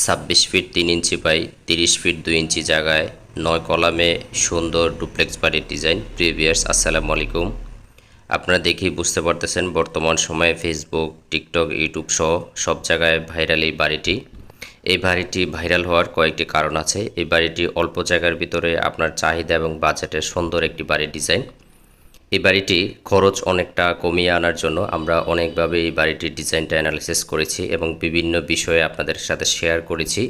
ছাব্বিশ ফিট তিন inch by তিরিশ ফিট দুই ইঞ্চি জায়গায় নয় কলামে সুন্দর ডুপ্লেক্স বাড়ির ডিজাইন। প্রিভিয়ার্স আসসালামু আলাইকুম। আপনারা দেখেই বুঝতে পারতেছেন বর্তমান সময়ে ফেসবুক, টিকটক, ইউটিউব সহ সব জায়গায় ভাইরাল এই বাড়িটি। এই বাড়িটি ভাইরাল হওয়ার কয়েকটি কারণ আছে। এই বাড়িটি অল্প জায়গার ভিতরে আপনার চাহিদা এবং বাজেটের সুন্দর একটি বাড়ির ডিজাইন। এই বাড়িটি খরচ অনেকটা কমিয়ে আনার জন্য আমরা অনেকভাবে এই বাড়িটির ডিজাইনটা অ্যানালিসিস করেছি এবং বিভিন্ন বিষয়ে আপনাদের সাথে শেয়ার করেছি।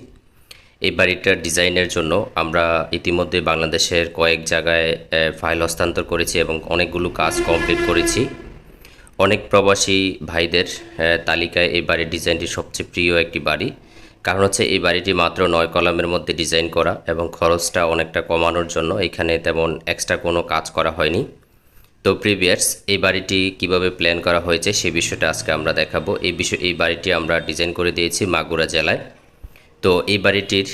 এই বাড়িটার ডিজাইনের জন্য আমরা ইতিমধ্যে বাংলাদেশের কয়েক জায়গায় ফাইল হস্তান্তর করেছি এবং অনেকগুলো কাজ কমপ্লিট করেছি। অনেক প্রবাসী ভাইদের তালিকায় এই বাড়ির ডিজাইনটি সবচেয়ে প্রিয় একটি বাড়ি। কারণ হচ্ছে এই বাড়িটি মাত্র নয় কলামের মধ্যে ডিজাইন করা এবং খরচটা অনেকটা কমানোর জন্য এখানে তেমন এক্সট্রা কোনো কাজ করা হয়নি। তো প্রিভিয়ার্স এই বাড়িটি কীভাবে প্ল্যান করা হয়েছে সেই বিষয়টা আজকে আমরা দেখাবো। এই বিষয়, এই বাড়িটি আমরা ডিজাইন করে দিয়েছি মাগুরা জেলায়। তো এই বাড়িটির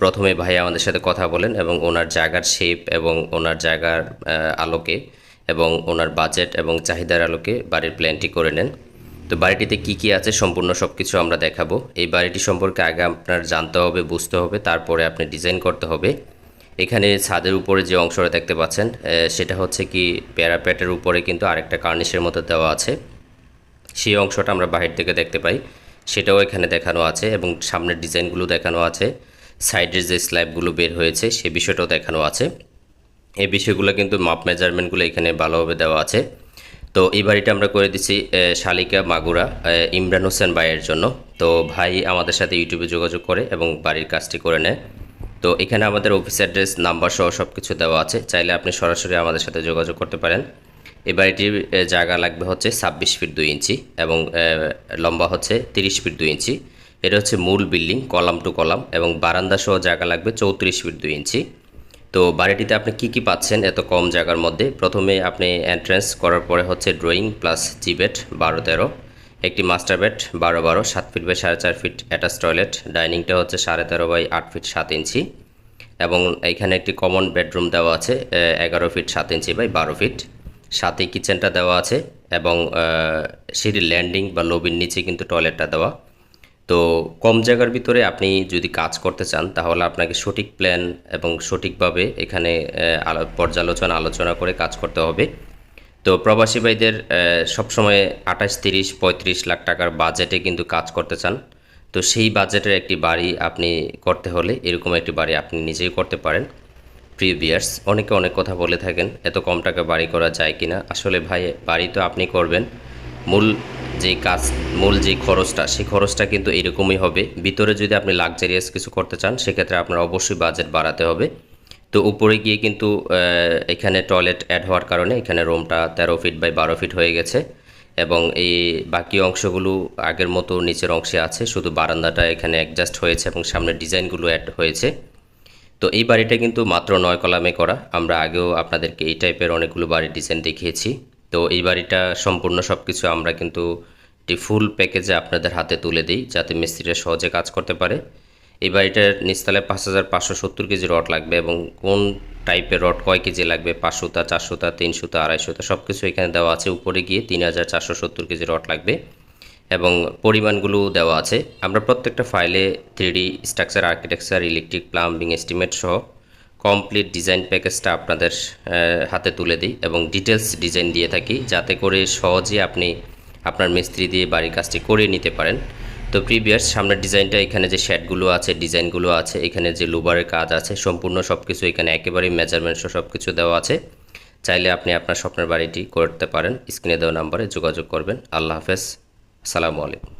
প্রথমে ভাই আমাদের সাথে কথা বলেন এবং ওনার জায়গার শেপ এবং ওনার জায়গার আলোকে এবং ওনার বাজেট এবং চাহিদার আলোকে বাড়ির প্ল্যানটি করে নেন। তো বাড়িটিতে কি কি আছে সম্পূর্ণ সব কিছু আমরা দেখাবো। এই বাড়িটি সম্পর্কে আগে আপনার জানতে হবে, বুঝতে হবে, তারপরে আপনি ডিজাইন করতে হবে। এখানে ছাদের উপরে যে অংশটা দেখতে পাচ্ছেন সেটা হচ্ছে কি প্যারাপ্যাটের উপরে কিন্তু আরেকটা কার্নিশের মতো দেওয়া আছে। সেই অংশটা আমরা বাহির থেকে দেখতে পাই। সেটাও এখানে দেখানো আছে এবং সামনের ডিজাইনগুলো দেখানো আছে। সাইডের যে স্ল্যাবগুলো বের হয়েছে, সে বিষয়টাও দেখানো আছে। এই বিষয়গুলো কিন্তু মাপ মেজারমেন্টগুলো এখানে ভালোভাবে দেওয়া আছে। তো এই বাড়িটা আমরা করে দিচ্ছি শালিকা মাগুরা ইমরান হোসেন ভাইয়ের জন্য। তো ভাই আমাদের সাথে ইউটিউবে যোগাযোগ করে এবং বাড়ির কাজটি করে নেয়। তো এখানে আমাদের অফিস অ্যাড্রেস নাম্বার সহ সব কিছু দেওয়া আছে। চাইলে আপনি সরাসরি আমাদের সাথে যোগাযোগ করতে পারেন। এই বাড়িটির জায়গা লাগবে হচ্ছে ছাব্বিশ ফিট দুই ইঞ্চি এবং লম্বা হচ্ছে তিরিশ ফিট দুই ইঞ্চি। এটা হচ্ছে মূল বিল্ডিং, কলাম টু কলাম এবং বারান্দা সহ জায়গা লাগবে চৌত্রিশ ফিট দুই ইঞ্চি। তো বাড়িটিতে আপনি কি কি পাচ্ছেন এত কম জায়গার মধ্যে? প্রথমে আপনি এন্ট্রেন্স করার পরে হচ্ছে ড্রয়িং প্লাস জিবেট বারো তেরো। একটি মাস্টার বেড, বারো বারো, সাত ফিট বাই সাড়ে চার ফিট অ্যাটাচ টয়লেট। ডাইনিংটা হচ্ছে সাড়ে তেরো বাই আট ফিট সাত ইঞ্চি। এবং এখানে একটি কমন বেডরুম দেওয়া আছে এগারো ফিট সাত ইঞ্চি বাই বারো ফিট। সাথে কিচেনটা দেওয়া আছে এবং সিঁড়ির ল্যান্ডিং বা লবির নিচে কিন্তু টয়লেটটা দেওয়া। তো কম জায়গার ভিতরে আপনি যদি কাজ করতে চান, তাহলে আপনাকে সঠিক প্ল্যান এবং সঠিকভাবে এখানে পর্যালোচনা আলোচনা করে কাজ করতে হবে। তো প্রবাসী ভাইদের সবসময় আঠাশ, তিরিশ, পঁয়ত্রিশ লাখ টাকার বাজেটে কিন্তু কাজ করতে চান। তো সেই বাজেটের একটি বাড়ি আপনি করতে হলে এরকম একটি বাড়ি আপনি নিজেই করতে পারেন। প্রিভিয়ার্স অনেকে অনেক কথা বলে থাকেন, এত কম টাকা বাড়ি করা যায় কি না আসলে ভাই, বাড়ি তো আপনি করবেন। মূল যে কাজ, মূল যে খরচটা, সেই খরচটা কিন্তু এরকমই হবে। ভিতরে যদি আপনি লাক্সারিয়াস কিছু করতে চান, সেক্ষেত্রে আপনার অবশ্যই বাজেট বাড়াতে হবে। তো উপরে গিয়ে কিন্তু এখানে টয়লেট অ্যাড হওয়ার কারণে এখানে রুমটা তেরো ফিট বাই বারো ফিট হয়ে গেছে এবং এই বাকি অংশগুলো আগের মতো নিচের অংশে আছে, শুধু বারান্দাটা এখানে অ্যাডজাস্ট হয়েছে এবং সামনের ডিজাইনগুলো অ্যাড হয়েছে। তো এই বাড়িটা কিন্তু মাত্র নয় কলামে করা, আমরা আগেও আপনাদেরকে এই টাইপের অনেকগুলো বাড়ির ডিজাইন দেখিয়েছি। তো এই বাড়িটা সম্পূর্ণ সব কিছু আমরা কিন্তু একটি ফুল প্যাকেজে আপনাদের হাতে তুলে দিই, যাতে মিস্ত্রিরা সহজে কাজ করতে পারে। এই বাড়িটার নিচতলায় পাঁচ হাজার পাঁচশো সত্তর কেজি রড লাগবে এবং কোন টাইপের রড, কয় কেজি লাগবে? পাঁচশোতা চারশোতা তিনশোতা আড়াইশোতা সব কিছু এখানে দেওয়া আছে। উপরে গিয়ে তিন হাজার চারশো সত্তর কেজি রড লাগবে এবং পরিমাণগুলো দেওয়া আছে। আমরা প্রত্যেকটা ফাইলে three D structure architecture electric plumbing estimate সহ কমপ্লিট ডিজাইন প্যাকেজটা আপনাদের হাতে তুলে দিই এবং ডিটেলস ডিজাইন দিয়ে থাকি যাতে করে সহজে আপনি আপনার মিস্ত্রি দিয়ে বাড়ির কাজটি করে নিতে পারেন। তো প্রিভিয়াস সামনের ডিজাইনটা এখানে যে শেডগুলো আছে ডিজাইনগুলো আছে, এখানে যে লোবারের কাজ আছে, সম্পূর্ণ সব কিছু এখানে একেবারেই মেজারমেন্ট সব কিছু দেওয়া আছে। চাইলে আপনি আপনার স্বপ্নের বাড়িটি করতে পারেন। স্ক্রিনে দেওয়া নাম্বারে যোগাযোগ করবেন। আল্লাহ হাফেজ। আসসালামু আলাইকুম।